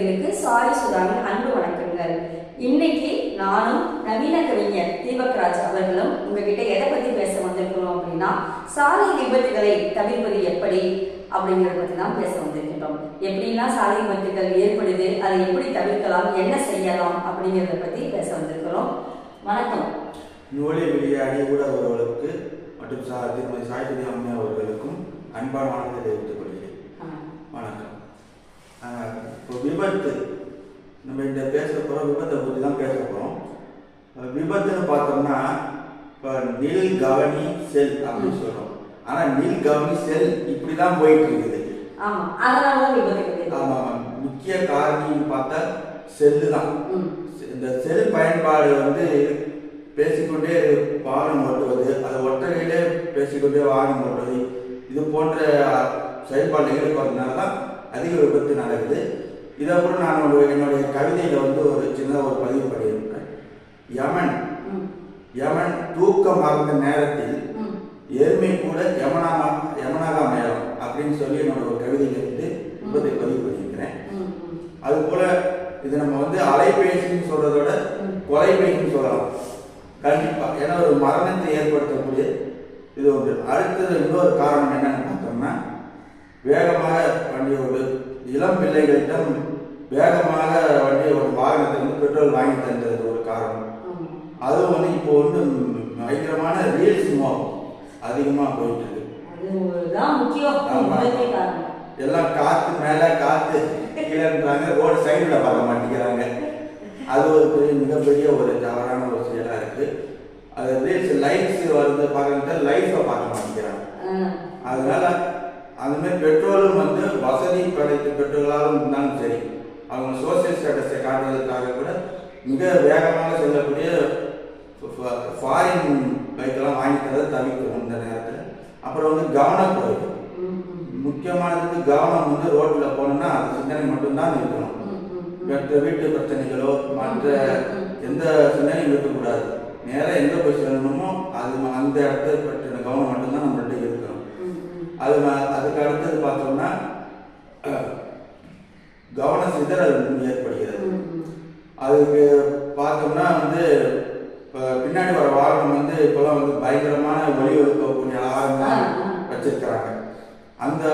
நேயர்களுக்கு சாரி சுதாவின் அன்பு வணக்கங்கள் இன்னைக்கு நானும் நவீன கவிஞர் தீபக் ராஜ் அவர்களும் உங்ககிட்ட எதை பத்தி பேச வந்திருக்கிறோம் அப்படின்னா சாலை விபத்துகளை தவிர்ப்பது எப்படி அப்படிங்கிறத பத்தி தான் பேச வந்திருக்கிறோம் எப்படிலாம் சாலை விபத்துகள் ஏற்படுது அதை எப்படி தவிர்க்கலாம் என்ன செய்யலாம் அப்படிங்கிறத பத்தி பேச வந்திருக்கிறோம். வணக்கம். நூலை வெளியாடி ஊடகர்களுக்கு மற்றும் சா திருமதி சாய்பதி அம்மா அவர்களுக்கும் அன்பான வணக்கத்தை தெரிவித்துக் இப்போ விபத்து. நம்ம இந்த பேச போகிறோம் விபத்தை பற்றி தான் பேச போகிறோம் விபத்துன்னு பார்த்தோம்னா இப்போ நில் கவனி செல் அப்படின்னு சொல்கிறோம் ஆனால் நில் கவனி செல் இப்படி தான் போயிட்டு இருக்குது. ஆமாம் முக்கிய காரணின்னு பார்த்தா செல்லு தான். இந்த செல் பயன்பாடு வந்து பேசிக்கொண்டே வாகனம் ஓட்டுவது அது ஒற்றையிலே பேசிக்கொண்டே வாகனம் ஓட்டுவது இது போன்ற செயல்பாடு ஈடுபடுறதுனால தான் அதிக விபத்து நடக்குது இதை கூட நான் ஒரு என்னுடைய கவிதையில் வந்து ஒரு சின்ன ஒரு பதிவு பண்ணியிருக்கேன் யமன். யமன் தூக்கம் மறந்த நேரத்தில். எருமை கூட யமனாக யமனாக மேலம் அப்படின்னு சொல்லி என்னோட ஒரு கவிதையில இருந்து விபத்தை பதிவு பண்ணியிருக்கிறேன். அது போல இது நம்ம வந்து அலைபேசின்னு சொல்றதோட. கொலைபேசின்னு சொல்லலாம் கண்டிப்பா ஏன்னா ஒரு மரணத்தை ஏற்படுத்தக்கூடிய இது ஒன்று அடுத்தது இன்னொரு காரணம் என்னன்னு பார்த்தோம்னா வேகமாக வண்டி ஒரு இளம் பிள்ளைகளிடம் வேகமாக வண்டி ஒரு வாகனத்தை வந்து பெட்ரோல் வாங்கி தந்தது ஒரு காரணம். அதுவும் வந்து இப்போ வந்து பயங்கரமான ரீல்ஸ் மோகம் அதிகமாக போயிட்டு இருக்கு எல்லாம் காத்து மேல காத்து கீழேன்றாங்க ரோடு சைடுல பார்க்க மாட்டேங்கிறாங்க. அது ஒரு பெரிய மிகப்பெரிய ஒரு தவறான ஒரு செயலா இருக்கு. அது ரீல்ஸ் லைட்ஸ் வருது பார்க்கறது லைஃப்பை பார்க்க மாட்டேங்கிறாங்க. அதனால அந்த மாதிரி பெட்ரோலும் வந்து வசதி படைத்த பெட்ரோலாலும் இருந்தாலும் சரி அவங்க சோசியல் ஸ்டேட்டஸை காட்டுறதுக்காக கூட மிக வேகமாக செல்லக்கூடிய ஃபாரின் பைக்கெல்லாம் வாங்கி தரதை தவிர்க்கணும் இந்த நேரத்தில் அப்புறம் வந்து கவனக்குறைவு. முக்கியமானது கவனம் வந்து ரோட்ல போனோம்னா அது சிந்தனை மட்டும்தான் இருக்கணும். மற்ற வீட்டு பிரச்சனைகளோ மற்ற எந்த சிந்தனையும் இருக்கக்கூடாது நேரா எங்க போய் செல்லணுமோ அது அந்த இடத்த பற்றின கவனம் மட்டும்தான் ம். அது ம- அதுக்கு அடுத்தது பார்த்தோம்னா கவன சிதறல் ஏற்படுகிறது. அதுக்கு பார்த்தோம்னா வந்து பின்னாடி வர வாகனம் வந்து இப்போலாம் வந்து பயங்கரமான ஒளி எழுப்பக்கூடிய ஆரம்பம் வச்சிருக்கிறாங்க. அந்த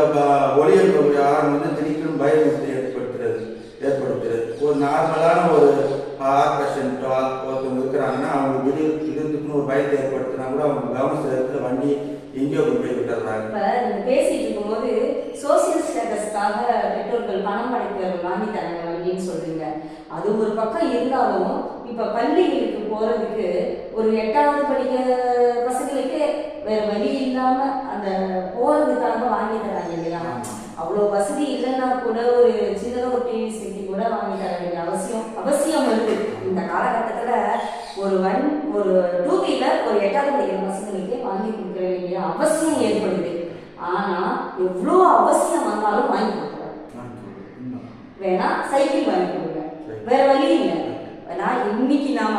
ஒளி எழுப்பக்கூடிய ஆரம்பம் வந்து திடீர்னு பயமுறுத்தி ஏற்படுத்துறது ஏற்படுத்துறது. ஒரு நார்மலான ஒரு ஹார்ட் பேஷண்ட்டோ ஒருத்தவங்க இருக்கிறாங்கன்னா அவங்க திடீர் திடீர்னு ஒரு பயத்தை ஏற்படுத்தினா கூட அவங்க கவன சிதறத்தில் வண்டி எங்கேயோ கொண்டு போய் விட்டுறாங்க இப்ப நீங்க பேசிட்டு இருக்கும்போது சோசியல் ஸ்டேட்டஸ்க்காக பெற்றோர்கள் பணம் படைத்தவர்கள் வாங்கி தராங்க வண்டின்னு சொல்றீங்க. அது ஒரு பக்கம் இருந்தாலும் இப்ப பள்ளிகளுக்கு போறதுக்கு ஒரு எட்டாவது படிக்கிற பசங்களுக்கு வேற வழி இல்லாம அந்த போறதுக்காக வாங்கி தராங்க இல்லையா? அவ்வளோ வசதி இல்லைன்னா கூட ஒரு சின்னதாக ஒரு டிவி செட்டி கூட வாங்கி தர வேண்டிய அவசியம் அவசியம் இருக்கு இந்த காலகட்டத்துல ஒரு வன் ஒரு டூ வீலர் ஒரு எட்டாவது படிக்கிற பசங்களுக்கே வாங்கி கொடுக்க வேண்டிய அவசியம் ஏற்படுது. ஆனா எவ்வளோ அவசியம் வந்தாலும் வாங்கி கொடுக்குறாங்க வேணா சைக்கிள் வாங்கி கொடுங்க. வேற வழி இல்லை. ஏன்னா இன்னைக்கு நாம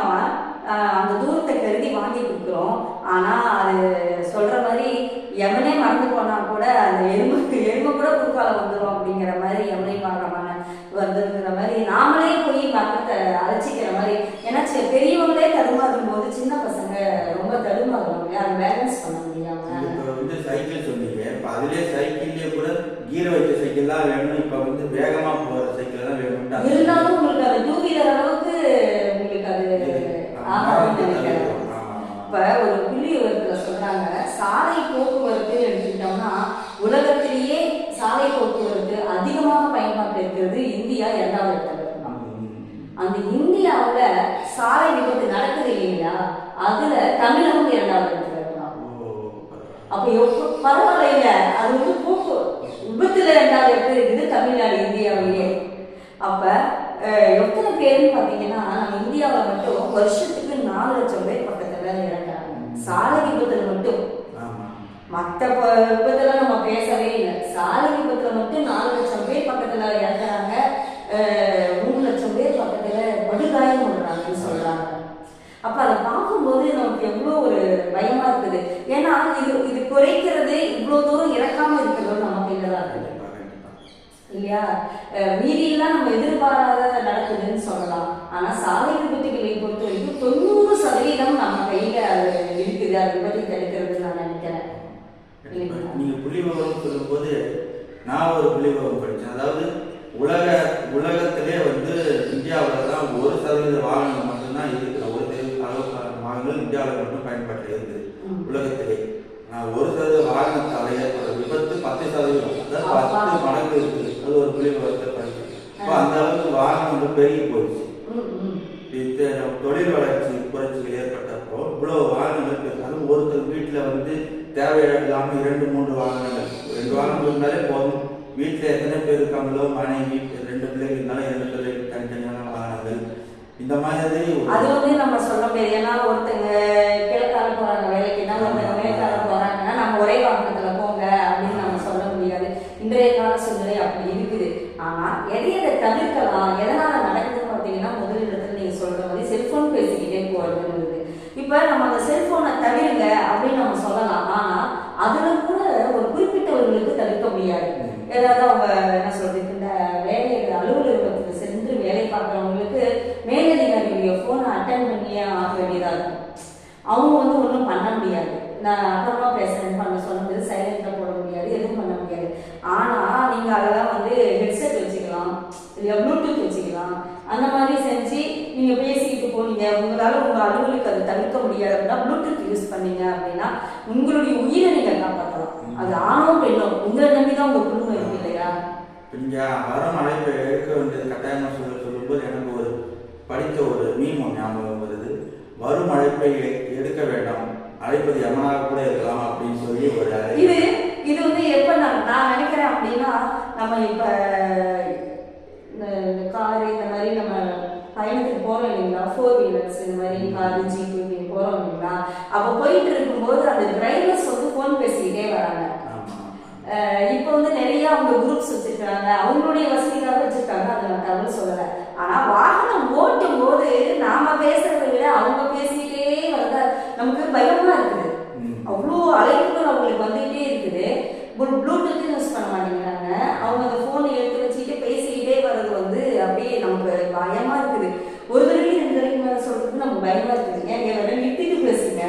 அந்த தூரத்தை கருதி வாங்கி கொடுக்குறோம். ஆனா அது சொல்ற மாதிரி எவனே மறந்து போனா கூட அந்த எறும்பு கூட குறுக்கால வந்துடும் அப்படிங்கிற மாதிரி எவனே பார்க்காம வந்துங்கிற மாதிரி நாமளே போய் மரணத்தை அழைச்சிக்கிற ஏன்னா பெரியவங்களே தடுமாறும் போது சின்ன பசங்க ரொம்ப தடுமாறுவாங்க அதை பேலன்ஸ் பண்ண முடியாம. இப்போ வந்து சைக்கிள் சொன்னீங்க. இப்போ அதுலேயே சைக்கிள்லேயே கூட கீரை வச்ச சைக்கிள் தான் வேணும் இப்போ வந்து வேகமாக போகிற சைக்கிள் தான் அது- இருந்தாலும் உங்களுக்கு அது டூ வீலர் அளவுக்கு உங்களுக்கு அது. இப்ப ஒரு புள்ளி விவரத்துல சொல்றாங்க சாலை போக்குவரத்து எடுத்துக்கிட்டோம்னா உலகத்திலேயே சாலை போக்குவரத்து அதிகமாக பயன்பாட்டு இருக்கிறது இந்தியா இரண்டாவது இடத்துல. அந்த இந்தியாவுல சாலை விபத்து நடக்குது இல்லைங்களா அதுல தமிழகம் இரண்டாவது இடத்துல இருக்கலாம். அப்ப எவ்வளவு பரவாயில்ல. அது வந்து போக்கு. விபத்துல ரெண்டாவது இடத்துல இருக்குது தமிழ்நாடு இந்தியாவிலேயே அப்ப எத்தனை பேருன்னு பாத்தீங்கன்னா நம்ம இந்தியாவுல மட்டும் வருஷத்துக்கு நாலு லட்சம் பேர் பக்கத்துல இறக்குறாங்க சாலை விபத்துல மட்டும். மற்ற விபத்துல நம்ம பேசவே இல்லை. சாலை விபத்துல மட்டும் நாலு லட்சம் பேர் பக்கத்துல இறக்குறாங்க அஹ், மூணு லட்சம் பேர் பக்கத்துல படுகாயம் பண்றாங்கன்னு சொல்றாங்க அப்ப அதை பார்க்கும்போது நமக்கு எவ்வளோ ஒரு பயமா இருக்குது. ஏன்னா இது இது குறைக்கிறது இவ்வளோ தூரம் இறக்காம இருக்கிறது நம்ம கையில தான் இருக்குது. இல்லையா? அஹ் மீதியெல்லாம் நம்ம எதிர்பாராத நடக்குதுன்னு சொல்லலாம். ஆனா சாலை விபத்துகளை பொறுத்த வரைக்கும் தொண்ணூறு சதவீதம் நம்ம கையில அது இருக்குது. அது விபத்தை தடுக்கிறதுன்னு நான் நினைக்கிறேன்? நீங்க புள்ளி விவரம் சொல்லும்போது நான் ஒரு புள்ளி விவரம் படித்தேன் அதாவது உலக உலகத்திலே வந்து இந்தியாவில் தான் ஒரு சதவீத வாகனங்கள் மட்டும்தான் இருக்குது ஒரு சதவீத அளவுக்கான வாகனங்கள் இந்தியாவில் மட்டும் பயன்பாட்டில் இருக்குது. உலகத்திலே நான் ஒரு சதவீத வாகனத்தால் ஏற்படுற விபத்து பத்து சதவீதம் அதாவது. பத்து மடங்கு இருக்குது. அது ஒரு புள்ளி விவரத்தை படித்தேன் இப்போ அந்த அளவுக்கு வாகனங்கள் பெருகி போயிடுச்சு. தொழில் வளர்ச்சி புரட்சிகள் ஏற்பட்டப்போ இவ்வளோ வாகனங்கள் இருக்கு. அதுவும் ஒருத்தர் வீட்டில் வந்து தேவையில்லாமல் இரண்டு மூன்று வாகனங்கள். ரெண்டு வாகனம் இருந்தாலே போதும். வீட்டில் எத்தனை பேர் இருக்காங்களோ மனைவி ரெண்டு பிள்ளைகள் இருந்தாலும் இரண்டு வாகனங்கள் இந்த மாதிரி அது வந்து நம்ம சொல்ல முடியாது ஏன்னா ஒருத்தங்க கிழக்கால போறாங்க வேலைக்குன்னா ஒருத்தங்க மேற்கால போறாங்கன்னா நம்ம ஒரே வாகனத்துல போங்க அப்படின்னு நம்ம சொல்ல முடியாது. இன்றைய கால சூழ்நிலை அப்படி இருக்குது. ஆனா எதை எதை தவிர்க்கலாம் எதனால நடக்குதுன்னு பார்த்தீங்கன்னா முதல் இடத்துல நீங்க சொல்ற மாதிரி செல்போன் பேசிக்கிட்டே போறதுன்னு இப்ப நம்ம அந்த செல்போனை தவிருங்க அப்படின்னு நம்ம சொல்லலாம். ஆனா அதுல கூட ஒரு குறிப்பிட்டவர்களுக்கு தவிர்க்க முடியாது. ஏதாவது அவங்க என்ன சொல்றது இந்த வேலை அலுவலகத்துக்கு சென்று வேலை பார்க்குறவங்களுக்கு மேலதிகாரியுடைய ஃபோனை அட்டன் பண்ணியே ஆக வேண்டியதா இருக்கும் அவங்க வந்து ஒன்றும் பண்ண முடியாது நான் அப்புறமா பேசுறேன் பண்ண சொன்னது சைலண்ட்ல போட முடியாது எதுவும் பண்ண முடியாது. ஆனா நீங்க அதெல்லாம் வந்து ஹெட்செட் வச்சுக்கலாம் இல்ல ப்ளூடூத் வச்சுக்கலாம் அந்த மாதிரி செஞ்சு நீங்க பேசிக்கிட்டு போனீங்க உங்களால உங்க அலுவலுக்கு அதை தவிர்க்க முடியாது அப்படின்னா ப்ளூடூத் யூஸ் பண்ணீங்க அப்படின்னா உங்களுடைய உயிரை நீங்க காப்பாற்றலாம். அது ஆணோ பெண்ணோ உங்களை நம்பிதான் உங்க குடும்பம் இருக்கு இல்லையா? இங்க வரும் அழைப்பை எடுக்க வேண்டியது கட்டாயமா சொல்ல சொல்லும்போது எனக்கு ஒரு படித்த ஒரு மீமம் ஞாபகம் வருது. வரும் அழைப்பை எடுக்க வேண்டாம் அழைப்பது எவனாக கூட இருக்கலாம் அப்படின்னு சொல்லி ஒரு இது இது வந்து எப்ப நான் நான் நினைக்கிறேன் அப்படின்னா நம்ம இப்ப காரு இந்த மாதிரி நம்ம பயணத்துக்கு போறோம் இல்லைங்களா? ஃபோர் வீலர்ஸ் இந்த மாதிரி காரு ஜீப் இப்படி போறோம் இல்லைங்களா? அப்போ போயிட்டு இருக்கும்போது அந்த டிரைவர்ஸ் வந்து ஃபோன் பேசிக்கிட்டே வராங்க. இப்போ வந்து நிறைய அவங்க குரூப்ஸ் வச்சிருக்காங்க. அவங்களுடைய வசதிக்காக வச்சிருக்காங்க. அதை நான் தகவல் சொல்லலை. ஆனா வாகனம் ஓட்டும் போது நாம பேசுறதை விட அவங்க வந்தா நமக்கு பயமா இருக்குது. அவ்வளோ அழைப்புகள் அவங்களுக்கு வந்துகிட்டே இருக்குது. ப்ளூ- ப்ளூடூத் யூஸ் பண்ண மாட்டேங்கிறாங்க. அவங்க அந்த ஃபோனை எடுத்து வச்சுக்கிட்டு பேசிக்கிட்டே வர்றது வந்து அப்படியே நமக்கு பயமா இருக்குது. ஒரு தடவை ரெண்டு தடவைக்கு மேலே சொல்றதுக்கு நமக்கு பயமா இருக்குது. ஏன் வேற நிறுத்திட்டு பேசுங்க.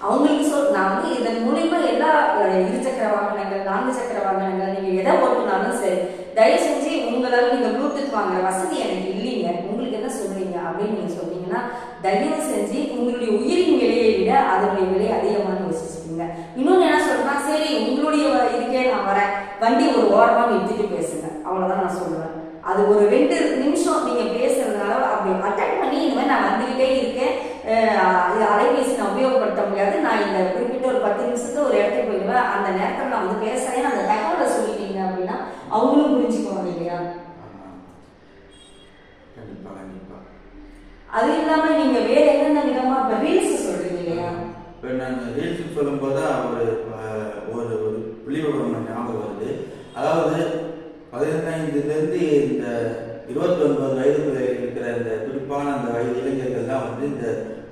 அவங்களுக்கு சொல் நான் வந்து இதன் மூலியமா எல்லா இருசக்கர வாகனங்கள் நான்கு சக்கர வாகனங்கள் நீங்க எதை ஓட்டுனாலும் சரி தயவு செஞ்சு உங்களால நீங்க ப்ளூடூத் வாங்குற வசதி எனக்கு இல்லைங்க உங்களுக்கு என்ன சொல்றீங்க பார்த்தீங்கன்னா தயவு செஞ்சு உங்களுடைய உயிரின் விலையை விட அதனுடைய விலை அதிகமாக யோசிச்சுக்கோங்க. இன்னொன்று என்ன சொல்றேன்னா சரி உங்களுடைய இதுக்கே நான் வரேன். வண்டி ஒரு ஓரமாக நிறுத்திட்டு பேசுங்க. அவ்வளோதான் நான் சொல்லுவேன். அது ஒரு ரெண்டு நிமிஷம் நீங்கள் பேசுறதுனால அப்படி அட்டன் பண்ணி இந்த மாதிரி நான் வந்துக்கிட்டே இருக்கேன். அது இது அலைபேசி நான் உபயோகப்படுத்த முடியாது. நான் இந்த குறிப்பிட்ட ஒரு பத்து நிமிஷத்துக்கு ஒரு இடத்துக்கு போயிடுவேன். அந்த நேரத்தில் நான் வந்து பேசுறேன். அந்த தகவலை சொல்லிட்டீங்க அப்படின்னா அவங்களும் புரிஞ்சுக்குவாங்க இல்லையா? கண்டிப்பாக அது இல்லாம நீங்க வேற என்னென்ன விதமா இப்ப ரீல்ஸ் சொல்றீங்க? இல்லையா இப்போ நான் ரீல்ஸ் சொல்லும்போது ஒரு ஒரு ஒரு புள்ளி விவரம் ஞாபகம் வருது. அதாவது பதினைந்துலேருந்து இந்த இருபத்தி ஒன்பது வயதுக்குள்ள இருக்கிற இந்த துடிப்பான அந்த வயது இளைஞர்கள் தான் வந்து இந்த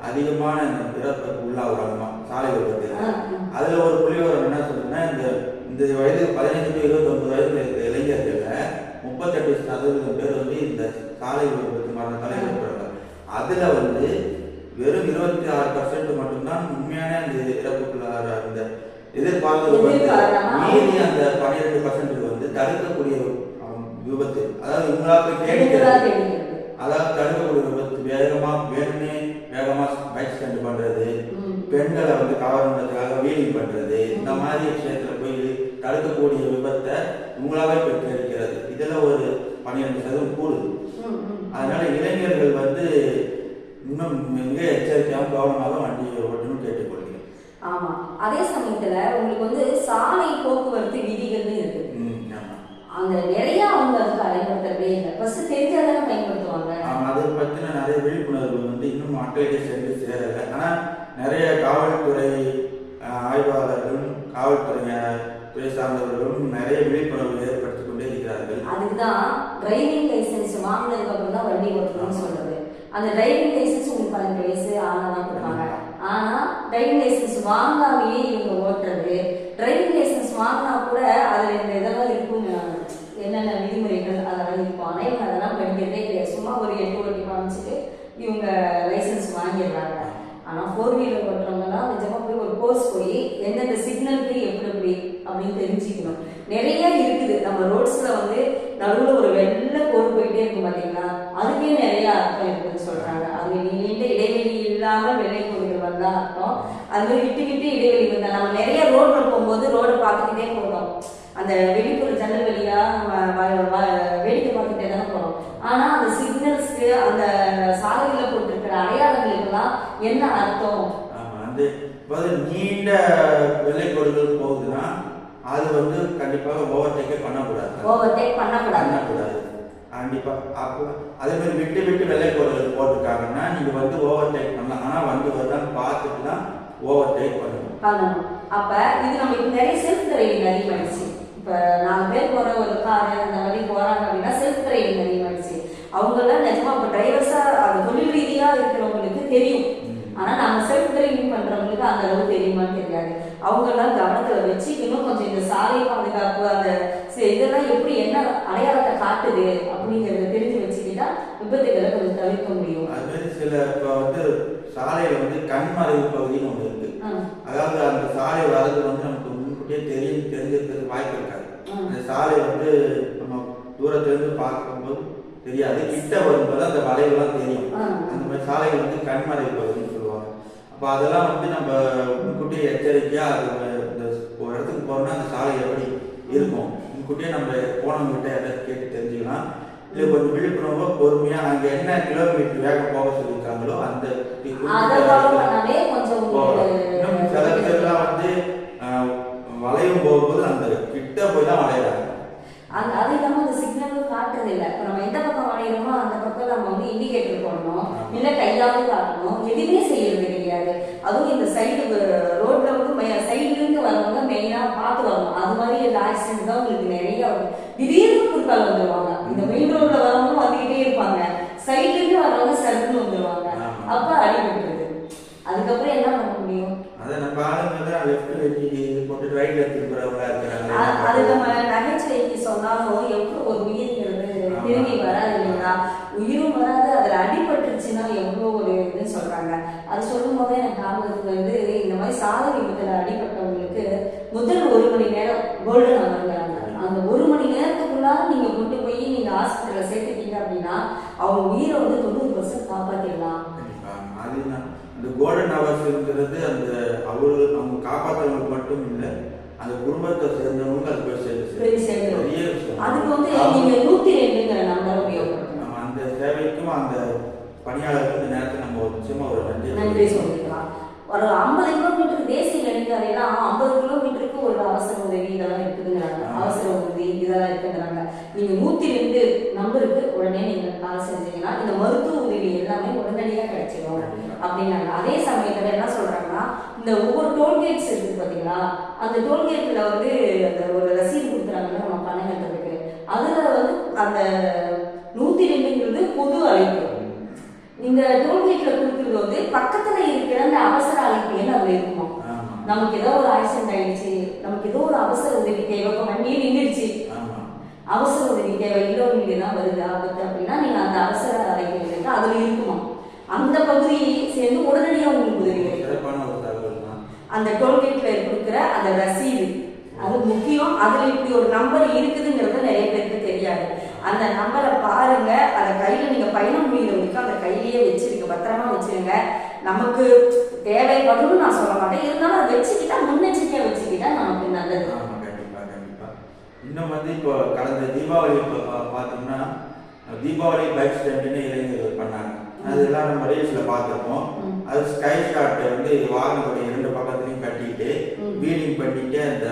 அதிகமான இந்த பிறப்புக்கு உள்ளாகுறாங்க சாலை ஆ. அதுல ஒரு புள்ளி விவரம் என்ன சொல்லுன்னா இந்த இந்த வயது பதினைந்து டு இருபத்தி ஒன்பது வயதுல இருக்கிற இளைஞர்கள்ல முப்பத்தெட்டு சதவீதம் பேர் வந்து இந்த சாலை விபத்து மரணத்தால் ஏற்படுறாங்க அதுல வந்து வெறும் இருபத்தி ஆறு பர்சன்ட் மட்டும்தான் உண்மையான அந்த இறப்புக்குள்ளார அந்த எதிர்பாராம? மீதி அந்த பன்னிரெண்டு பர்சன்ட் வந்து தடுக்கக்கூடிய விபத்து. அதாவது எடுக்கிறதா தேடிக்கிறது? அதாவது தடுக்கக்கூடிய விபத்து வேகமா வேணும்னே வேகமா பைக் ஸ்டாண்ட் பண்றது ம். பெண்களை வந்து கவர்னதுக்காக வீலிங் பண்றது இந்த மாதிரி விஷயத்துல போய் தடுக்கக்கூடிய விபத்தை உங்களாவே பெற்றெடுக்கிறது இதுல ஒரு பன்னிரெண்டு சதவீதம் கூடுது. அதனால இளைஞர்கள் இன்னும் மிக எச்சரிக்கையாகவும் கவனமாக வண்டி ஓட்டணும்னு கேட்டுக்கொள்கிறேன். ஆமா. அதே சமயத்துல உங்களுக்கு வந்து சாலை போக்குவரத்து விதிகள்னு இருக்கு. ம், ஆமா. அங்க நிறைய அவங்க பயன்படுத்துறதே இல்லை. ஃபர்ஸ்ட் தெரிஞ்சாதானே பயன்படுத்துவாங்க. ஆமா, அதை பத்தின நிறைய விழிப்புணர்வு வந்து இன்னும் மக்களிடையே சென்று சேரல. ஆனா நிறைய காவல்துறை ஆய்வாளர்களும் காவல்துறை துறை சார்ந்தவர்களும் நிறைய விழிப்புணர்வு ஏற்படுத்திக் கொண்டே இருக்கிறார்கள். அதுக்கு தான் டிரைவிங் லைசென்ஸ் வாங்கினதுக்கு அப்புறம் தான் வண்டி ஓட்டணும்னு சொல்றது. அந்த டிரைவிங் லைசன்ஸ் உங்களுக்கு பதினெட்டு வயசு ஆனால் தான் கொடுப்பாங்க. ஆனா டிரைவிங் லைசென்ஸ் வாங்காமையே இவங்க ஓட்டுறது. டிரைவிங் லைசென்ஸ் வாங்கினா கூட அதில் இந்த இதெல்லாம் இருக்கும் என்னென்ன விதிமுறைகள் அதெல்லாம் இருக்கும். ஆனால் இவங்க அதெல்லாம் படிக்கிறதே கிடையாது. சும்மா ஒரு எட்டு வட்டி காமிச்சிட்டு இவங்க லைசன்ஸ் வாங்கிடுறாங்க. ஆனால் ஃபோர் வீலர் ஓட்டுறவங்கலாம் நிஜமாக போய் ஒரு கோர்ஸ் போய் எந்தெந்த சிக்னலுக்கு எப்படி எப்படி அப்படின்னு தெரிஞ்சுக்கணும். நிறைய இருக்குது. நம்ம ரோட்ஸில் வந்து நடுவில் ஒரு வெள்ளை கோடு போயிட்டே இருக்கும் பார்த்தீங்களா அதுக்கே நிறைய அர்த்தம் இருக்குதுன்னு சொல்கிறாங்க அது நீண்ட இடைவெளி இல்லாமல் வெள்ளை கோடுகள் வந்தால் அர்த்தம். அது மாதிரி விட்டு விட்டு இடைவெளி வந்தா நம்ம நிறைய ரோட்டில் போகும்போது ரோடை பார்த்துக்கிட்டே போகிறோம் அந்த வெளிப்புற ஜன்னல் வழியா நம்ம வ- வேடிக்கை பார்த்துட்டே தானே போகிறோம் ஆனால் அந்த சிக்னல்ஸ்க்கு அந்த சாலையில போட்டிருக்கிற அடையாளங்களுக்கெல்லாம் என்ன அர்த்தம்? வந்து நீண்ட வெள்ளை கோடுகள் போகுதுன்னா அது வந்து கண்டிப்பாக ஓவர்டேக்கே பண்ணக்கூடாது. ஓவர்டேக் பண்ணக்கூடாது. பண்ணக்கூடாது. கண்டிப்பா. அப்போ அதே மாதிரி விட்டு விட்டு வெள்ளை கோடுகள் போட்டிருக்காங்கன்னா நீங்க வந்து ஓவர்டேக் பண்ணலாம். ஆனா வந்து வருதான்னு பார்த்துட்டு தான் ஓவர்டேக் பண்ணணும். பண்ணணும். அப்ப இது இப்ப நிறைய செல்ஃப் டிரைவிங் அதிகமாயிடுச்சு. இப்ப நாலு பேர் போற ஒரு கார் அந்த மாதிரி போறாங்க அப்படின்னா செல்ஃப் டிரைவிங் அதிகமாயிடுச்சு. அவங்க எல்லாம் நிஜமா இப்ப டிரைவர்ஸா அது தொழில் ரீதியா இருக்கிறவங்களுக்கு தெரியும். ஆனா நம்ம செல்ஃப் டிரைவிங் பண்றவங்களுக்கு அந்த அளவு தெரியுமான்னு தெரியாது. அவங்க எல்லாம் கவனத்துல வச்சு இன்னும் கொஞ்சம் இந்த சாலை பாதுகாப்பு அந்த இதெல்லாம் எப்படி என்ன அடையாளத்தை காட்டுது அப்படிங்கறத தெரிஞ்சு வச்சுக்கிட்டா விபத்துகளை கொஞ்சம் தவிர்க்க முடியும். அது சில இப்போ வந்து சாலையில வந்து கண்மறைவு பகுதின்னு ஒன்று இருக்கு. அதாவது அந்த சாலை வர்றது வந்து நமக்கு முன்கூட்டியே தெரியும் தெரிஞ்சிருக்கிறது வாய்ப்பு இருக்காது. அந்த சாலை வந்து நம்ம தூரத்துல இருந்து பார்க்கும்போது தெரியாது. கிட்ட வரும்போது அந்த வளைவுலாம் தெரியும். அந்த மாதிரி சாலைகள் வந்து கண்மறை பகுதின்னு அப்போ அதெல்லாம் வந்து நம்ம முன்கூட்டியே எச்சரிக்கையா அது இந்த ஒரு இடத்துக்கு போறோம்னா அந்த சாலை எப்படி இருக்கும்? முன்கூட்டியே நம்ம போனவங்ககிட்ட யாராவது கேட்டு தெரிஞ்சுக்கலாம். இல்லை கொஞ்சம் விழிப்புணர்வா பொறுமையா அங்க என்ன கிலோமீட்டர் வேகம் போக சொல்லியிருக்காங்களோ அந்த. இன்னும் சில பேர்லாம் வந்து வளையும் போகும்போது அந்த கிட்ட போய் தான் வளையறாங்க. அது அது இல்லாமல் அந்த சிக்னலும் காட்டுறது இல்லை. இப்போ நம்ம எந்த பக்கம் வளையிறோமோ அந்த பக்கம் நம்ம வந்து இண்டிகேட்டர் போடணும். இல்லை கையாவது காட்டணும். எதுவுமே செய்யறது கிடையாது அதுவும் இந்த சைடு ரோட்ல வந்து சைட்லேருந்து வரவங்க மெயினாக பார்த்து வரணும் அது மாதிரி இந்த ஆக்சிடென்ட் தான் உங்களுக்கு நிறைய வரும் திடீர்னு குறுக்கால வந்துருவாங்க. இந்த மெயின் ரோட்ல வரவங்க வந்துக்கிட்டே இருப்பாங்க. சைட்லேருந்து வரவங்க சருன்னு வந்துருவாங்க. ஆமா. அப்போ அடிபட்டுருது. அதுக்கப்புறம் என்ன பண்ண முடியும்? அதை நம்ம ஆளுங்க தான் லெஃப்ட் வெட்டி இது போட்டு ரைட்ல திரும்புறவங்களா இருக்கிறாங்க அ- அது நம்ம நகைச்சுவைக்கு சொன்னாலும் எவ்வளோ ஒரு உயிர்ங்கிறது ஆமா. திரும்பி வராது இல்லைங்களா உயிரும் வராது அதில் அடிபட்டுருச்சுன்னா எவ்வளோ ஒரு இதுன்னு சொல்கிறாங்க அது சொல்லும் போதே எனக்கு ஞாபகத்துக்கு வந்து இந்த மாதிரி சாலை விபத்தில் அடிபட்டவங்களுக்கு முதல் ஒரு மணி நேரம் கோல்டன் அவருங்கிறாங்க அந்த ஒரு மணி நேரத்துக்குள்ளார நீங்கள் கொண்டு போய் நீங்கள் ஹாஸ்பிட்டலில் சேர்த்துட்டீங்க அப்படின்னா அவங்க உயிரை வந்து தொண்ணூறு பர்சன்ட் காப்பாற்றிடலாம் கண்டிப்பா. அது நான் அந்த கோல்டன் ஹவர்ஸ்ங்கிறது அந்த அவர்கள் அவங்க காப்பாற்றுறவங்களுக்கு மட்டும் இல்லை அந்த குடும்பத்தை சேர்ந்தவங்களுக்கு அது போய் சேர்ந்து போய் சேர்ந்துரும். பெரிய விஷயம் அதுக்கு வந்து நீங்கள் நூற்றி ரெண்டுங்கிற நம்பரை உபயோகப்படுத்தணும். நம்ம அந்த சேவைக்கும் அந்த பணியாளருக்கும் இந்த நேரத்தில் நம்ம ஒரு நிச்சயமா ஒரு நன்றி நன்றி சொல்லிக்கலாம். ஒரு ஐம்பது கிலோமீட்டர் தேசிய நெடுஞ்சாலையெல்லாம் ஐம்பது கிலோமீட்டருக்கு ஒரு அவசர உதவி இதெல்லாம் இருக்குதுங்கிறாங்க. அவசர உதவி இதெல்லாம் இருக்குங்கிறாங்க நீங்க நூத்தி ரெண்டு நம்பருக்கு உடனே நீங்க கால் செஞ்சீங்கன்னா இந்த மருத்துவ உதவி எல்லாமே உடனடியாக கிடைச்சிடும் அப்படின்னாங்க. அதே சமயத்துல என்ன சொல்றாங்கன்னா இந்த ஒவ்வொரு டோல்கேட்ஸ் இருக்கு பாத்தீங்களா? அந்த டோல்கேட்ல வந்து அந்த ஒரு ரசீது கொடுக்குறாங்கல்ல நம்ம பணம் கட்டுறதுக்கு அதுல வந்து அந்த நூத்தி ரெண்டுங்கிறது பொது அழைப்பு. இந்த டோல்கேட்ல கொடுக்குறது வந்து பக்கத்துல இருக்கிற அந்த அவசர அழைப்பு என்ன அதுல இருக்குமா? நமக்கு ஏதோ ஒரு ஆக்சிடென்ட் ஆயிடுச்சு நமக்கு ஏதோ ஒரு அவசர உதவி தேவை வண்டியே நின்றுடுச்சு அவசர உதவி தேவை இல்லவங்களுக்கு தான் வருது ஆபத்து அப்படின்னா நீங்க அந்த அவசர அழைப்பு அதுல இருக்குமா? அந்த பகுதி சேர்ந்து உடனடியாக உங்களுக்கு உதவி கிடைக்கும். அந்த டோல்கேட்ல கொடுக்குற அந்த ரசீது. அது முக்கியம். அதுல இப்படி ஒரு நம்பர் இருக்குதுங்கிறது நிறைய பேருக்கு தெரியாது. அந்த நம்பரை பாருங்க. அதை கையில நீங்க பயணம் முடிகிறவங்களுக்கு அந்த கையிலேயே வச்சிருக்க பத்திரமா வச்சிருங்க. நமக்கு தேவைப்படும்னு நான் சொல்ல மாட்டேன். இருந்தாலும் அதை வச்சுக்கிட்டா முன்னெச்சரிக்கையா வச்சுக்கிட்டா நமக்கு நல்லது. இன்னும் வந்து இப்போ கடந்த தீபாவளி இப்போ பார்த்தோம்னா தீபாவளி பைக் ஸ்டாண்டுன்னு இளைஞர்கள் பண்ணாங்க. அதெல்லாம் நம்ம ரீல்ஸ்ல பார்த்துருப்போம். ம். அது ஸ்கை ஷாட் வந்து வாகனத்துடைய இரண்டு பக்கத்துலையும் கட்டிட்டு. வீலிங் பண்ணிட்டு அந்த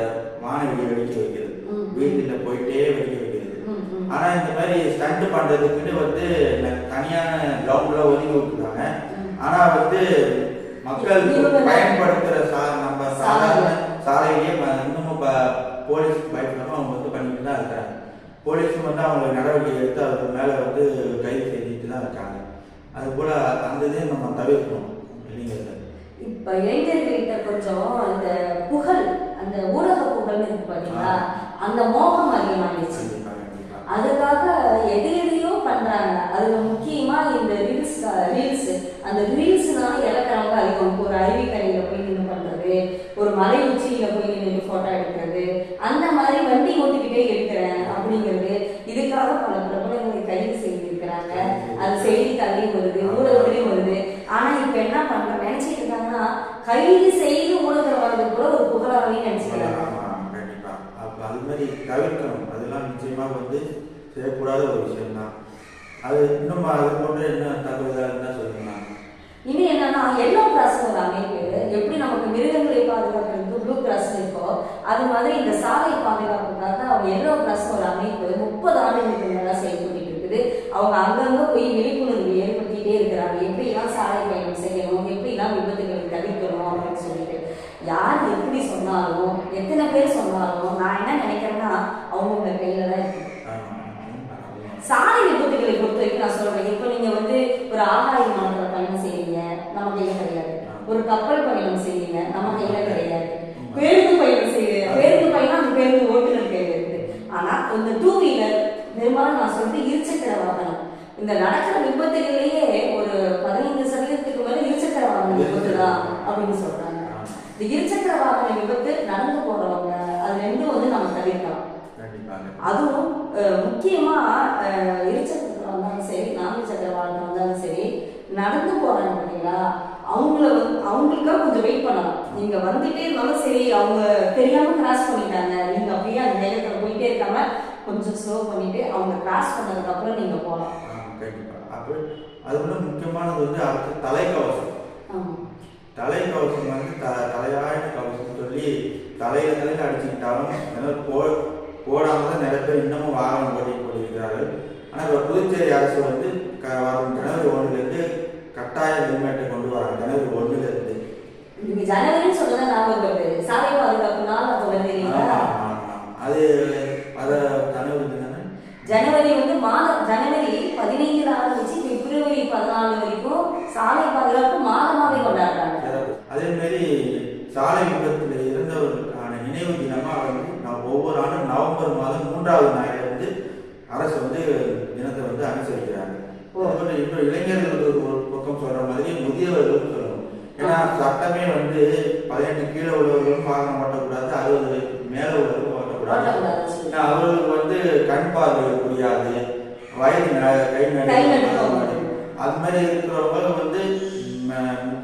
வானவெடி வெடிக்க வைக்கிறது. வீட்டில் போயிட்டே வெடிக்க வைக்கிறது. ஆனா இந்த மாதிரி ஸ்டண்ட் பண்றதுக்குன்னு வந்து தனியான கிரவுண்ட்ல ஒதுக்கி விட்டுருக்காங்க. ஆனா வந்து மக்கள் பயன்படுத்துற சா நம்ம சாதாரண சாலை. சாலையிலேயே இன்னமும் போலீஸ் பயப்படாம அவங்க வந்து பண்ணிட்டு தான் இருக்காங்க போலீஸும் வந்து அவங்க நடவடிக்கை எடுத்து அவர் மேல வந்து கைது செய்துட்டு தான் இருக்காங்க அது போல அந்த இதையும் நம்ம தவிர்க்கணும் இல்லைங்கிறது இப்ப இளைஞர்கள்கிட்ட கொஞ்சம் இந்த புகழ் அந்த ஊடக புகழ்னு இருக்கு பாத்தீங்களா? அந்த மோகம் அதிகமாகிடுச்சு அதுக்காக எது எதையோ பண்றாங்க. அதுல முக்கியமா இந்த ரீல்ஸ் ரீல்ஸ் அந்த ரீல்ஸ்னால இழக்கிறவங்க அதிகம் ஒரு அருவிக்கரையில போய் நின்று பண்றது ஒரு மலை உச்சியில போய் நின்று போட்டோ எடுக்கிறது அந்த மாதிரி வண்டி ஓட்டிக்கிட்டே இருக்கிறேன் அப்படிங்கிறது இதுக்காக பல பிரபலங்களை கைது செய்திருக்கிறாங்க அது செய்தித்தாள்லையும் வருது ஊடகத்திலையும் வருது ஆனா இப்ப என்ன பண்ற நினைச்சிட்டு இருக்காங்கன்னா கைது செய்து வர்றது கூட ஒரு புகழாவே நினைச்சுக்கிறாங்க கண்டிப்பா. அப்ப அது மாதிரி தவிர்க்கணும். அதெல்லாம் நிச்சயமா வந்து செய்யக்கூடாத ஒரு விஷயம் தான் அது இன்னும் அது போன்ற என்ன தகவலாக இருந்தால் சொல்லுங்களா இனி என்னன்னா எல்லோ கிராஸ் ஒரு அமைப்பு எப்படி நமக்கு மிருகங்களை பாதுகாக்கிறதுக்கு ப்ளூ கிராஸ் இருக்கோ அது மாதிரி இந்த சாலை பாதுகாப்புக்காக அவங்க எல்லோ கிராஸ் ஒரு அமைப்பு முப்பது ஆண்டுகளுக்கு மேல செயல்பட்டு இருக்குது. அவங்க அங்கங்க போய் விழிப்புணர்வு ஏற்படுத்திட்டே இருக்கிறாங்க. எப்படிலாம் சாலை பயணம் செய்யணும் எப்படிலாம் விபத்துகளை சொல்லிட்டு யார் எப்படி சொன்னாலும் எத்தனை பேர் சொன்னாலும் நான் என்ன நினைக்கிறேன்னா அவங்கவுங்க கையில தான் இருக்கு. சாலை விபத்துகளை பொறுத்த வரைக்கும் நான் சொல்றேன். இப்போ நீங்க வந்து ஒரு ஆகாய மாநில பயணம் செய்றீங்க நம்ம கையில கிடையாது. ஒரு கப்பல் பயணம் செய்யறீங்க நம்ம கையில கிடையாது. பேருந்து பயணம் செய்யுங்க பேருந்து பயணம் அந்த பேருந்து ஓட்டுநர் கையில இருக்குது ஆனா இந்த டூ வீலர் பெரும்பாலும் நான் சொல்றது இருச்சக்கர வாகனம். இந்த நடக்கிற விபத்துகள் ஒரு பதினைந்து சதவீதத்துக்கு மேல இருசக்கர வாகன விபத்து தான் அப்படின்னு சொல்றாங்க இந்த இருசக்கர வாகன விபத்து நடந்து போறவங்க அது ரெண்டும் வந்து நம்ம தவிர்க்கலாம். அதுவும் முக்கியமா இருசக்கர வந்தாலும் சரி நான்கு சக்கர வாகனம் வந்தாலும் சரி நடந்து போறாங்க பார்த்தீங்களா அவங்கள அவங்களுக்காக கொஞ்சம் வெயிட் பண்ணலாம் நீங்க வந்துட்டே இருந்தாலும் சரி அவங்க தெரியாம கிராஸ் பண்ணிட்டாங்க. நீங்க அப்படியே அந்த வேகத்துல போயிட்டே இருக்காம கொஞ்சம் ஸ்லோ பண்ணிட்டு அவங்க கிராஸ் பண்ணதுக்கு அப்புறம் நீங்க போகலாம். கண்டிப்பா. அது முக்கியமானது வந்து அடுத்து தலைக்கவசம். தலை கவசம் வந்து த தலையாய கவசம்னு சொல்லி தலையில தலையில அடிச்சுக்கிட்டாலும் அதனால் போ போடாமல் தான் நிறைய பேர் இன்னமும் வாகனம் ஓட்டிட்டு போயிருக்கிறார்கள். ஆனால் இப்போ புதுச்சேரி அரசு வந்து க வரும் ஜனவரி ஒன்றுலேருந்து கட்டாய ஹெல்மெட்டை கொண்டு வராங்க ஜனவரி ஒன்றுலேருந்து நீங்க ஜனவரின்னு சொல்றதா ஞாபகம் வருது சாலை பாதுகாப்பு நாள் அப்போ வருது இல்லைங்களா அது அதை ஜனவரி தானே ஜனவரி வந்து மாதம் ஜனவரி பதினைந்துல ஆரம்பிச்சு பிப்ரவரி பதினாலு வரைக்கும் சாலை பாதுகாப்பு மாதமாவே கொண்டாடுறாங்க அதே மாதிரி சாலை விபத்தில் இறந்தவர்களுக்கான நினைவு தினமா வந்து நான் ஒவ்வொரு ஆண்டும் நவம்பர் மாதம் மூன்றாவது நாளில் வந்து அரசு வந்து தினத்தை வந்து அனுசரிக்கிறாங்க ஓ. அதுபோல இன்னும் இளைஞர்களுக்கு ஒரு பக்கம் சொல்ற மாதிரி முதியவர்களும் சொல்லணும் ஏன்னா சட்டமே வந்து பதினெட்டு கீழே உள்ளவர்களும் வாகனம் ஓட்டக்கூடாது அறுபது வயதுக்கு மேலே உள்ளவர்களும் ஓட்டக்கூடாது ஓட்டக்கூடாதுன்னு சொல்லி. ஏன்னா அவர்களுக்கு வந்து கண் பார்வை புரியாது வயது கை. அது மாதிரி இருக்கிறவங்க வந்து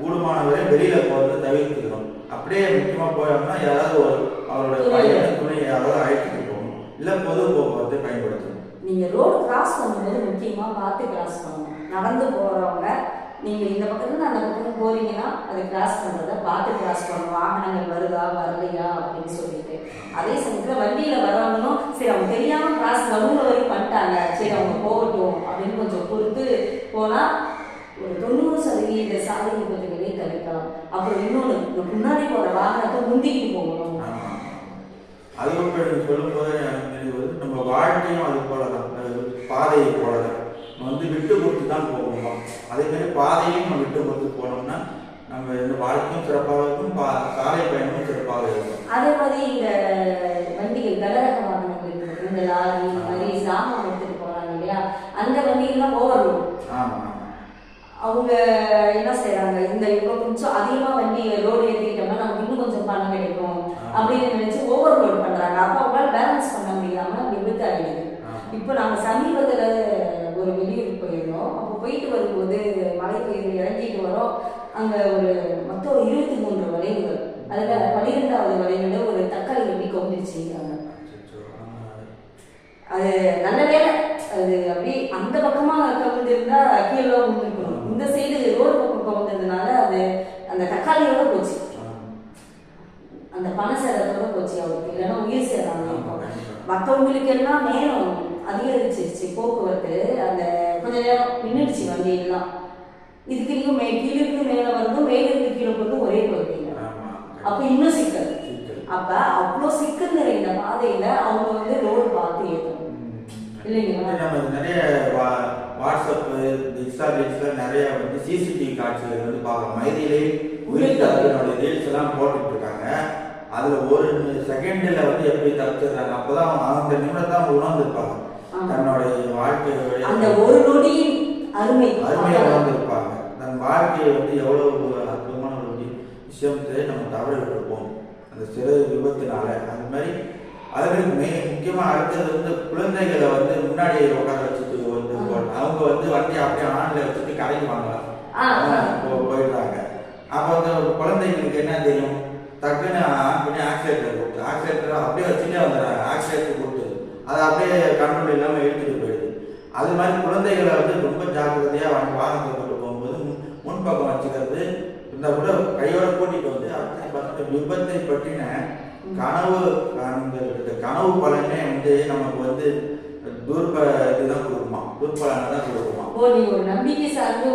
கூடுமானவரை வெளியில போறது தவிர்த்துக்கணும். அப்படியே முக்கியமா போயோம்னா யாராவது ஒரு அவரோட. பையனை துணை யாராவது அழைச்சிட்டு போகணும். இல்ல பொது போக்குவரத்தை பயன்படுத்தணும். நீங்க ரோடு கிராஸ் பண்ணும்போது முக்கியமா பார்த்து கிராஸ் பண்ணணும். நடந்து போறவங்க நீங்கள் இந்த பக்கத்துலேருந்து அந்த பக்கம் போகிறீங்கன்னா அது கிராஸ் பண்ணுறத பார்த்து கிராஸ் பண்ணணும் வாகனங்கள் வருதா வரலையா அப்படின்னு சொல்லிட்டு. அதே சமயத்தில் வண்டியில் வரவங்களும் சரி அவங்க தெரியாமல் கிராஸ் நடுவுல வரைக்கும் பண்ணிட்டாங்க. சரி அவங்க போகட்டும் அப்படின்னு கொஞ்சம் பொறுத்து போனால் ஒரு தொண்ணூறு சதவீத சாலை விபத்துகளையும் தவிர்க்கலாம் அப்புறம் இன்னொன்று முன்னாடி போகிற வாகனத்தை முந்திக்கிட்டு போகணும். அது சொல்லும் போது நம்ம வாழ்க்கையும் அது போலதான். அது பாதையை போலதான். வந்து விட்டு கொடுத்து தான் போகணும்? அதே மாதிரி பாதையும் நம்ம விட்டு கொடுத்து போனோம்னா நம்ம இந்த வாழ்க்கையும் சிறப்பாக இருக்கும் சாலை பயணமும் சிறப்பாக இருக்கும். அதே மாதிரி இந்த வண்டிகள் வாகனங்கள் இருக்கு. இந்த லாரி இந்த மாதிரி சாமான் எடுத்துட்டு போறாங்க இல்லையா? அந்த வண்டிகள்லாம் ஓவர்லோட் ஆமா ஆமா. அவங்க என்ன செய்றாங்க? இந்த இப்போ கொஞ்சம் அதிகமா வண்டி ரோடு ஏற்றிக்கிட்டோம்னா நமக்கு இன்னும் கொஞ்சம் பணம் கிடைக்கும் அப்படின்னு நினைச்சு ஓவர்லோட் பண்றாங்க. அப்போ அவங்களால பேலன்ஸ் பண்ண முடியாம விபத்து ஆகிடுது. இப்போ நாங்கள் சமீபத்தில் போயிருந்தோம் அப்போ போயிட்டு வரும்போது மலை பெய்து இறங்கிட்டு வரோம். அங்கே ஒரு மொத்தம் இருபத்தி மூன்று வளைவுகள். அதில் பன்னிரெண்டாவது வளைவுல ஒரு தக்காளி அச்சச்சோ, ஆமா. அது நல்ல வேலை. அது அப்படியே அந்த பக்கமா கவிழ்ந்திருந்தா கீழே விழுந்துருக்கணும். இந்த சைடு ரோடு பக்கம் கவிழ்ந்ததுனால அது அந்த தக்காளியோட போச்சு. அந்த பண சேதத்தோட போச்சு. அவருக்கு. இல்லைன்னா உயிர் சேதம் கண்டிப்பா. மற்றவங்களுக்கு எல்லாம் நேரம் அதிகரிச்சிருச்சு போக்குவரத்து அந்த கொஞ்ச நேரம் நின்றுடுச்சு வண்டி எல்லாம் இதுக்கு இன்னும் மே கீழிருந்து மேலே வரதும் மேலிருந்து கீழே போகிறதும் ஒரே ஆமா. அப்போ இன்னும் சிக்கல். அப்ப அவ்வளோ சிக்கல் நிறைந்த பாதையில அவங்க வந்து ரோடு பார்த்து ஏற்றணும். இல்லைங்களா? நம்ம நிறைய வாட்ஸ்அப் இன்ஸ்டா ரீல்ஸ்ல நிறைய வந்து சிசிடிவி காட்சிகள் வந்து பார்க்கலாம் மைதிலே உயிர் தப்பினுடைய ரீல்ஸ் எல்லாம் போட்டுட்டு இருக்காங்க அதுல ஒரு செகண்ட்ல வந்து எப்படி தப்பிச்சிடுறாங்க அப்பதான் அந்த நிமிடம் தான் உணர்ந்திருப்பாங்க. தன்னுடைய வாழ்க்கையுடைய அந்த ஒரு நொடியின் அருமை. அருமையை உணர்ந்திருப்பாங்க. தன் வாழ்க்கையை வந்து எவ்வளவு அற்புதமான ஒரு விஷயத்தை நம்ம தவற விட்டுருப்போம் அந்த சிறு விபத்தினால. அந்த மாதிரி அதுமாதிரி மெய் முக்கியமாக அடுத்தது வந்து குழந்தைகளை வந்து முன்னாடி உட்கார வச்சுட்டு வந்து. அவங்க வந்து வண்டி அப்படியே ஆணில் வச்சுட்டு கரைக்கு வாங்கலாம். போயிடுறாங்க. அப்போ அந்த குழந்தைங்களுக்கு என்ன தெரியும்? டக்குன்னு கொடுத்து ஆக்சிலேட்டர் அப்படியே வச்சுட்டே வந்துடுறாங்க. கொடுத்து அதை அப்படியே கண்ட்ரோல் இல்லாமல் எடுத்துட்டு போயிடுது. அது மாதிரி குழந்தைகளை வந்து ரொம்ப ஜாக்கிரதையாக வாங்கி வாகனத்தை கொண்டு போகும்போது முன் முன்பக்கம் வச்சுக்கிறது இந்த கூட கையோட கூட்டிட்டு வந்து அடுத்த பத்து விபத்தை பற்றின கனவு கனவு பலனே வந்து நமக்கு வந்து தூர்ப இதுதான் கொடுக்குமா? தூர்பலனை தான் கொடுக்குமா? நம்பிக்கை சார்ந்து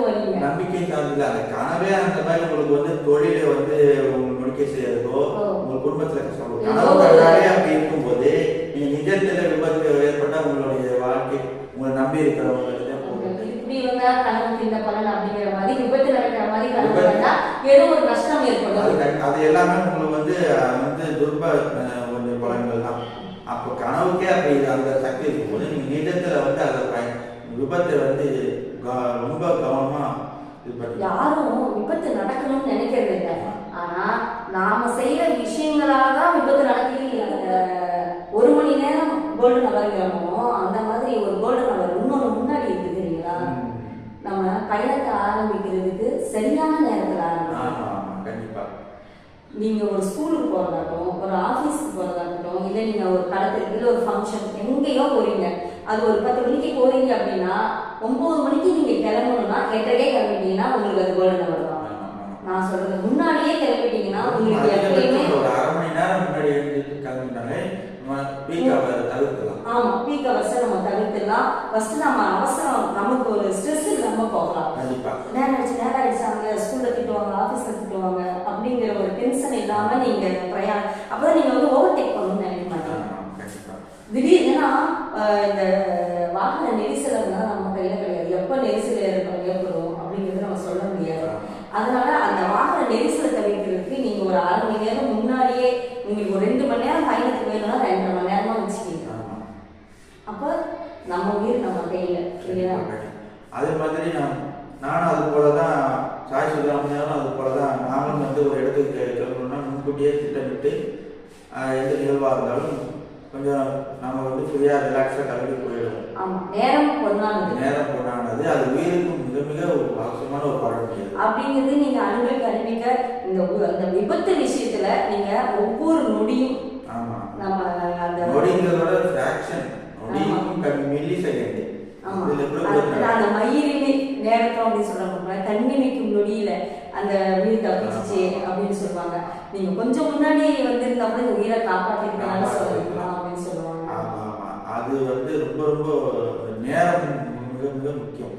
நம்பிக்கை சார்ந்தது அந்த கனவே அந்த மாதிரி உங்களுக்கு வந்து தொழிலை வந்து உங்களுக்கு முடிக்க செய்யறதோ ஓ. உங்க குடும்பத்துல கஷ்டம் கனவு கண்டாலே அப்படி இருக்கும்போது நீங்க நிஜத்துல விபத்து ஏற்பட்டா உங்களுடைய வாழ்க்கை உங்களை நம்பி இருக்கிறவங்களுக்கு தான் போகும் இப்படி இந்த பலன் அப்படிங்கிற மாதிரி விபத்து நடக்கிற மாதிரி கனவு ஏதோ ஒரு நஷ்டம் ஏற்படும். அது எல்லாமே உங்களுக்கு வந்து வந்து துர்ப பலன்கள் தான். அப்போ கனவுக்கே அப்படி அந்த சக்தி இருக்கும்போது நீங்க நிஜத்துல வந்து அதை பயன் விபத்தை வந்து ரொம்ப கவனமா யாரும் விபத்து நடக்கணும்னு நினைக்கிறது இல்லை. ஆனா நாம செய்யற விஷயங்களால தான் விபத்து நடக்குது. ஒரு கோல்டன் அவர்கிறோமோ அந்த மாதிரி ஒரு கோல்டன் அவர் இன்னொன்று முன்னாடி இருக்கு தெரியுங்களா ம். நம்ம பயணத்தை ஆரம்பிக்கிறதுக்கு சரியான நேரத்தில் ஆரம்பிக்கணும் ஆமா ஆமா கண்டிப்பா. நீங்க ஒரு ஸ்கூலுக்கு போறதாகட்டும் ஒரு ஆஃபீஸ்க்கு போறதாகட்டும் இல்லை நீங்க ஒரு கடத்திற்கு இல்லை ஒரு ஃபங்க்ஷன் எங்கேயோ போறீங்க. அது ஒரு பத்து மணிக்கு போறீங்க அப்படின்னா ஒன்பது மணிக்கு நீங்க கிளம்பணும்னா எட்டரைக்கே கிளம்பிட்டீங்கன்னா உங்களுக்கு அது கோல்டன் அவர் தான். நான் சொல்றது முன்னாடியே கிளம்பிட்டீங்கன்னா உங்களுக்கு எப்பயுமே ஒரு அரை மணி நேரம் முன்னாடி கிளம்பிட்டாலே அவர் தவிர்க்கலாம். ஆமா பீக் அவர்ஸை நம்ம தவிர்த்துலாம் ஃபர்ஸ்ட் நம்ம அவசரம் நமக்கு ஒரு ஸ்ட்ரெஸ் இல்லாம போகலாம். கண்டிப்பா. நேரம் ஆயிடுச்சு நேரம் ஆயிடுச்சு அவங்க ஸ்கூல்ல திட்டுவாங்க ஆஃபீஸ்ல திட்டுவாங்க அப்படிங்கிற ஒரு டென்ஷன் இல்லாம நீங்க பிரயாணம் அப்பதான் நீங்க வந்து ஓவர்டேக் பண்ணணும்னு நினைக்க மாட்டீங்க. திடீர்னு இந்த வாகன நெரிசல் வந்து நம்ம கையில கிடையாது. எப்ப நெரிசல் ஏற்படும் ஏற்படும் அப்படிங்கிறது நம்ம சொல்ல முடியாது. அதனால அந்த வாகன நெரிசலை தவிர்க்கிறதுக்கு நீங்க ஒரு அரை மணி நேரம் முன்னாடியே உங்களுக்கு ஒரு ரெண்டு மணி நேரம் பயணத்துக்கு வேணும்னா ரெண்டரை மணி நேரமா. அப்ப நம்ம உயிர் நம்ம கையில இல்லையா அதே மாதிரி நான் நானும் அது போல தான் சாய் சுதாமணியாரும் அது போல தான் நானும் வந்து ஒரு இடத்துக்கு கிளம்பணும்னா முன்கூட்டியே திட்டமிட்டு எந்த நிகழ்வாக இருந்தாலும் கொஞ்சம் நம்ம வந்து ஃப்ரீயாக ரிலாக்ஸாக கிளம்பி போயிடுவோம். ஆமா நேரம் பொண்ணானது நேரம் போனானது அது உயிருக்கு மிக மிக ஒரு அவசியமான ஒரு பழக்கம் அப்படிங்கிறது நீங்க அனுபவிக்க அனுபவிக்க இந்த அந்த விபத்து விஷயத்துல நீங்க ஒவ்வொரு நொடியும் ஆமாம் நம்ம அந்த நொடிங்கிறதோட ஃப்ராக்ஷன் அந்த நேரத்தம் அப்படின்னு சொல்றாங்க கண்ணிமைக்கும் நொடியில அந்த உயிர் தப்பிச்சிச்சு அப்படின்னு சொல்லுவாங்க. நீங்க கொஞ்சம் முன்னாடி வந்திருந்தா கூட இந்த உயிரை காப்பாத்திருக்கலாம்னு சொல்லலாம் அப்படின்னு சொல்லுவாங்க. அது வந்து ரொம்ப ரொம்ப நேரம் மிக மிக முக்கியம்.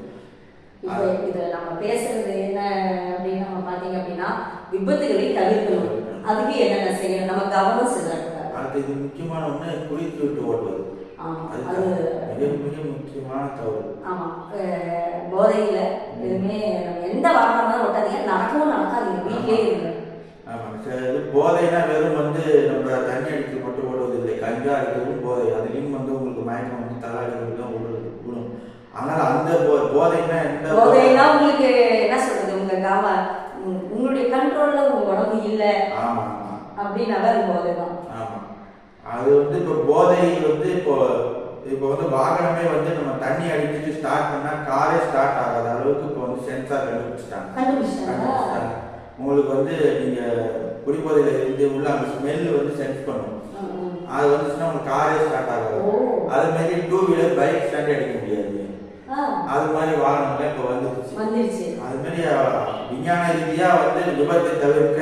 இப்போ இதுல நம்ம பேசுறது என்ன அப்படின்னு நம்ம பாத்தீங்க அப்படின்னா விபத்துகளை தவிர்க்கணும் அதுக்கு என்னென்ன செய்யணும்? நம்ம கவனம் செலுத்தக்கூடாது அடுத்து இது முக்கியமான ஒண்ணு குளித்து விட்டு ஓட்டுவது. அது மிக மிக முக்கியமான தவறு. ஆமா. அஹ் போதையில எதுவுமே எந்த வாகனமா ஓட்டாதீங்க. நடக்கவும் நடக்காதீங்க. வீட்லயே இருங்க. போதைனா வெறும் வந்து நம்ம தண்ணி அடித்து மட்டும் ஓடுவது இல்லை கஞ்சா அடிக்கிறதும் போதை. அதுலேயும் வந்து உங்களுக்கு மயக்கம் வந்து தலாடி தான் விழுது விழும் ஆனால் அந்த போ போதைனா போதைனா உங்களுக்கு என்ன சொல்றது? உங்க உங்க- உங்களுடைய கண்ட்ரோல்ல உங்க உடம்பு இல்ல. ஆமா அப்படின்னாவே அது போதை தான். அது வந்து இப்போ போதை வந்து இப்போ இப்போ வந்து வாகனமே வந்து நம்ம தண்ணி அடிச்சுட்டு ஸ்டார்ட் பண்ணா காரே ஸ்டார்ட் ஆகாத அளவுக்கு இப்போ வந்து சென்சார் கண்டுபிடிச்சிட்டாங்க. உங்களுக்கு வந்து நீங்க குடிபோதையில இருந்து உள்ள அந்த ஸ்மெல் வந்து சென்ஸ் பண்ணும். அது வந்துச்சுன்னா உங்களுக்கு காரே ஸ்டார்ட் ஆகாது. அது மாதிரி டூ வீலர் பைக் ஸ்டாண்ட் அடிக்க முடியாது. அது மாதிரி வாகனங்கள் இப்போ வந்துருச்சு. அது மாதிரி விஞ்ஞான ரீதியா வந்து விபத்தை தவிர்க்க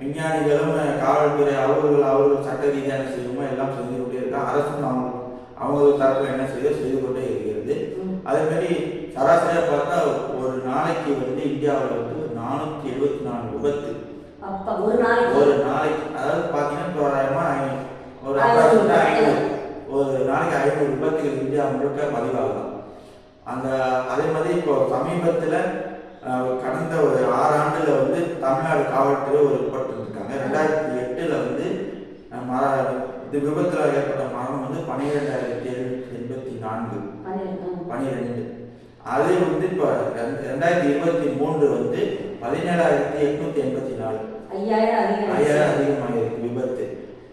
விஞ்ஞானிகளும் காவல்துறை அவர்கள் அவர்கள் சட்ட ரீதியான செய்யுமோ எல்லாம் செஞ்சு கொண்டே இருக்காங்க. அரசும் அவங்க அவங்க தரப்புல என்ன செய்ய செய்து கொண்டே இருக்கிறது. ம். அதே மாதிரி சராசரியா பார்த்தா ஒரு நாளைக்கு வந்து இந்தியாவில் வந்து நானூத்தி எழுபத்தி நாலு விபத்து. ஒரு நாளைக்கு? அதாவது பாத்தீங்கன்னா தோராயமா ஐ- ஒரு ஐநூறு ஒரு நாளைக்கு ஐநூறு விபத்துகள் இந்தியா முழுக்க பதிவாகலாம் அந்த அதே மாதிரி இப்போ சமீபத்துல கடந்த ஒரு ஆறு ஆண்டுல வந்து தமிழ்நாடு காவல்துறை ஒரு ரிப்போர்ட் இருக்காங்க ரெண்டாயிரத்தி எட்டு எட்டுல வந்து இது விபத்தில் ஏற்பட்ட மரணம் வந்து பன்னிரெண்டாயிரத்தி எழுநூத்தி எண்பத்தி நான்கு. பன்னிரெண்டு அதே வந்து இப்போ ரெண்டாயிரத்தி இருபத்தி மூன்று வந்து பதினேழாயிரத்தி எட்நூத்தி எண்பத்தி நாலு. ஐயாயிரம் அதிகம் ஐயாயிரம் அதிகமாக இருக்கு விபத்து.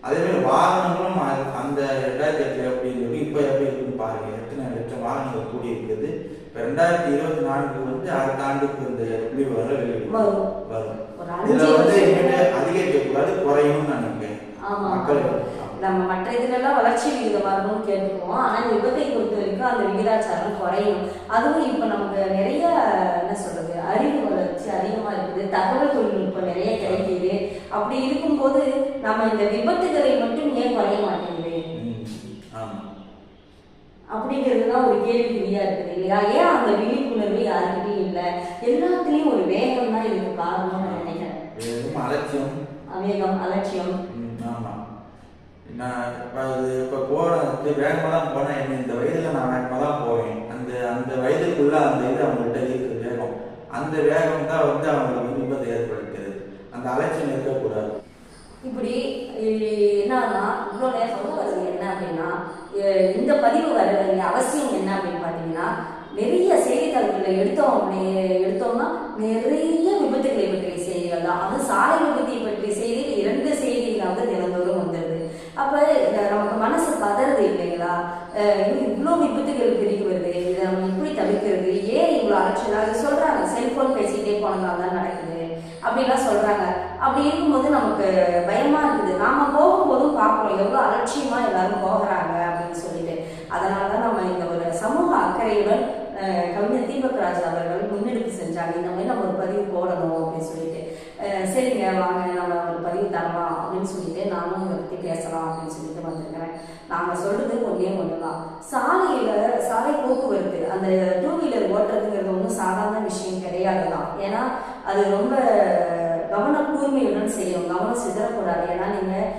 அதே மாதிரி வாகனங்களும் அந்த ரெண்டாயிரத்தி எட்டுல எப்படி இருக்குன்னு பாருங்க எத்தனை லட்சம் வாகனங்கள் கூடி இருக்குது இப்போ ரெண்டாயிரத்தி இருபத்தி நான்கு வந்து அடுத்த ஆண்டுக்கு இந்த புள்ளி வர வரும். இதுல வந்து வருஷம் இனிமேட்டு அதிகரிக்க கூடாது குறையும்னு நினைக்கிறேன். ஆமா. மக்கள். நம்ம மற்ற இதுலெல்லாம் வளர்ச்சி விகிதம் வரணும்னு கேட்டுக்குவோம் ஆனா இந்த விபத்தை பொறுத்த வரைக்கும் அந்த விகிதாச்சாரம் குறையும். அதுவும் இப்ப நமக்கு நிறைய என்ன சொல்றது அறிவு வளர்ச்சி அதிகமா இருக்குது. தகவல் தொழில்நுட்பம் நிறைய கிடைக்குது. அப்படி இருக்கும்போது நம்ம இந்த விபத்துகளை மட்டும் ஏன் குறைய மாட்டேங்குது? அப்படிங்கிறது தான் ஒரு கேள்விக்குறியா இருக்குது இல்லையா? ஏன் அந்த விழிப்புணர்வு யாருக்கிட்டையும் இல்லை? எல்லாத்துலேயும் ஒரு வேகம் தான் இதுக்கு காரணம்னு நான் நினைக்கிறேன். அலட்சியம். வேகம் அலட்சியம். ம், ஆமா. நான் இப்போ இது இப்போ போகிறேன் வேகமாக தான் போனேன் என்ன இந்த வயதில் நான் வேகமாக தான் போவேன் அந்த அந்த வயதுக்குள்ள அந்த இது அவங்கள்ட்ட இருக்குது வேகம். அந்த வேகம் தான் வந்து அவங்களுக்கு விபத்தை ஏற்படுத்துகிறது அந்த அலட்சியம் இருக்கக்கூடாது. இப்படி என்னன்னா இவ்வளோ நேரம் சொல்ல என்ன அப்படின்னா இந்த பதிவு வர வேண்டிய அவசியம் என்ன அப்படின்னு பார்த்தீங்கன்னா நிறைய செய்தித்தாள்களை எடுத்தோம் அப்படி எடுத்தோம்னா நிறைய விபத்துகளை பற்றிய செய்திகள் தான். அது சாலை விபத்தை பற்றிய செய்திகள் இரண்டு செய்திகளாவது தினந்தோறும் வந்துடுது அப்போ நமக்கு மனசு பதறது இல்லைங்களா? இவ்வளோ விபத்துகள் பெருகி வருது இதை நம்ம எப்படி தவிர்க்கிறது? ஏன் இவ்வளோ அலட்சியம் சொல்கிறாங்க செல்ஃபோன் பேசிக்கிட்டே போனதால் தான் நடக்குது அப்படிலாம் சொல்கிறாங்க அப்படி இருக்கும்போது நமக்கு பயமாக இருக்குது. நாம் போகும்போதும் பார்க்குறோம் எவ்வளோ அலட்சியமாக எல்லாரும் போகிறாங்க. அதனால தான் நம்ம இந்த ஒரு சமூக அக்கறையுடன் கவிஞர் தீபக் அவர்கள் முன்னெடுப்பு செஞ்சாங்க. இந்த மாதிரி நம்ம ஒரு பதிவு போடணும் அப்படின்னு சொல்லிட்டு. சரிங்க வாங்க நம்ம ஒரு பதிவு தரலாம் அப்படின்னு சொல்லிட்டு நானும் இதை பற்றி பேசலாம் அப்படின்னு சொல்லிட்டு வந்திருக்கிறேன். நாங்கள் சொல்றது ஒன்றே ஒன்று தான் சாலையில் சாலை போக்குவரத்து அந்த டூ வீலர் ஓட்டுறதுங்கிறது ஒன்றும் சாதாரண விஷயம் கிடையாது தான் ஏன்னா அது ரொம்ப கவன கூர்மையுடன் செய்யணும் கவனம் சிதறக்கூடாது ஏன்னா நீங்கள்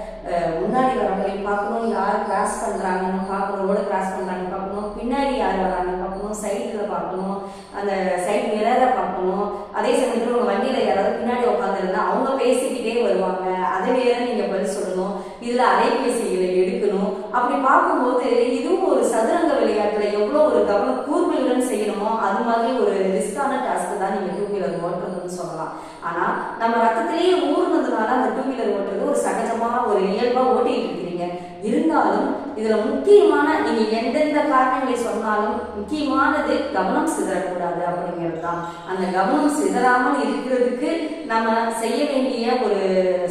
முன்னாடி வரவங்களையும் பார்க்கணும் யார் கிராஸ் பண்ணுறாங்கன்னு பார்க்கணும் ரோடு கிராஸ் பண்ணுறாங்கன்னு பார்க்கணும் பின்னாடி யார் வராங்கன்னு பார்க்கணும் சைடில் பார்க்கணும் அந்த சைட் மிரரை பார்க்கணும் அதே சமயத்தில் உங்கள் வண்டியில் யாராவது பின்னாடி உட்காந்துருந்தா அவங்க பேசிக்கிட்டே வருவாங்க அதை வேற நீங்கள் பதில் சொல்லணும் இதில் அலைபேசிகளை எடுக்கணும் அப்படி பார்க்கும்போது இதுவும் ஒரு சதுரங்க விளையாட்டில் எவ்வளோ ஒரு கவன கூர்மையுடன் செய்யணுமோ அது மாதிரி ஒரு ரிஸ்கான டாஸ்க் தான் நீங்கள் டூ வீலர் ஓட்டுறதுன்னு சொல்லலாம். ஆனால் நம்ம ரத்தத்திலேயே ஊர்னதுனால அந்த டூ வீலர் ஓட்டுறது ஒரு சகஜமான ஒரு இயல்பாக ஓட்டிகிட்டு இருக்கிறீங்க. இருந்தாலும் இதில் முக்கியமான நீங்கள் எந்தெந்த காரணங்களை சொன்னாலும் முக்கியமானது கவனம் சிதறக்கூடாது அப்படிங்கிறது தான். அந்த கவனம் சிதறாமல் இருக்கிறதுக்கு நம்ம செய்ய வேண்டிய ஒரு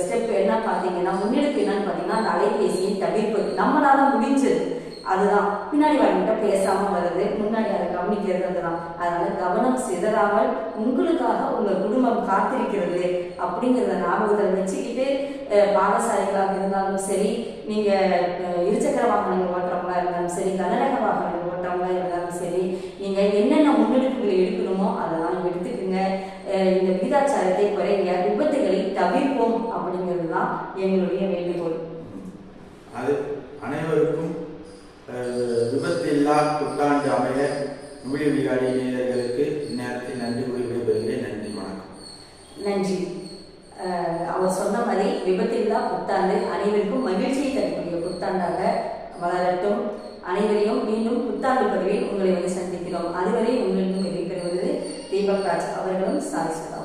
ஸ்டெப் என்ன பார்த்தீங்கன்னா முன்னெடுப்பு என்னன்னு பார்த்தீங்கன்னா அந்த அலைபேசியை தவிர்ப்பது. நம்மளால முடிஞ்சது. அதுதான். பின்னாடி வரவங்கிட்ட பேசாம வருது. முன்னாடி அதை கவனிக்கிறது தான். அதனால கவனம் சிதறாமல் உங்களுக்காக உங்க குடும்பம் காத்திருக்கிறது அப்படிங்கிறத ஞாபகத்தில் வச்சுக்கிட்டு பாடசாலைகளாக இருந்தாலும் சரி நீங்க இருசக்கர வாகனங்கள் ஓட்டுறவங்களா இருந்தாலும் சரி கனரக வாகனங்கள் ஓட்டுறவங்களா இருந்தாலும் சரி நீங்க என்னென்ன முன்னெடுப்புகளை எடுக்கணுமோ அதெல்லாம் எடுத்துக்கோங்க. இந்த விகிதாச்சாரத்தை குறைங்க விபத்துகளை தவிர்ப்போம் அப்படிங்கிறது தான் எங்களுடைய வேண்டுகோள். அது அனைவருக்கும் விபத்து இல்லா புத்தாண்டு அமைய வீடியோ விகாடி நேயர்களுக்கு இந்நேரத்தில் நன்றி கூறி விடைபெறுகிறேன். நன்றி வணக்கம். நன்றி. அவர் சொன்ன மாதிரி விபத்தில்லா புத்தாண்டு அனைவருக்கும் மகிழ்ச்சியை தரக்கூடிய புத்தாண்டாக வளரட்டும். அனைவரையும் மீண்டும் புத்தாண்டு பதிவில் உங்களை வந்து சந்திக்கிறோம். அதுவரை உங்களிடம் விடைபெறுவது தீபக் ராஜ் அவர்களும் சாய் சுதா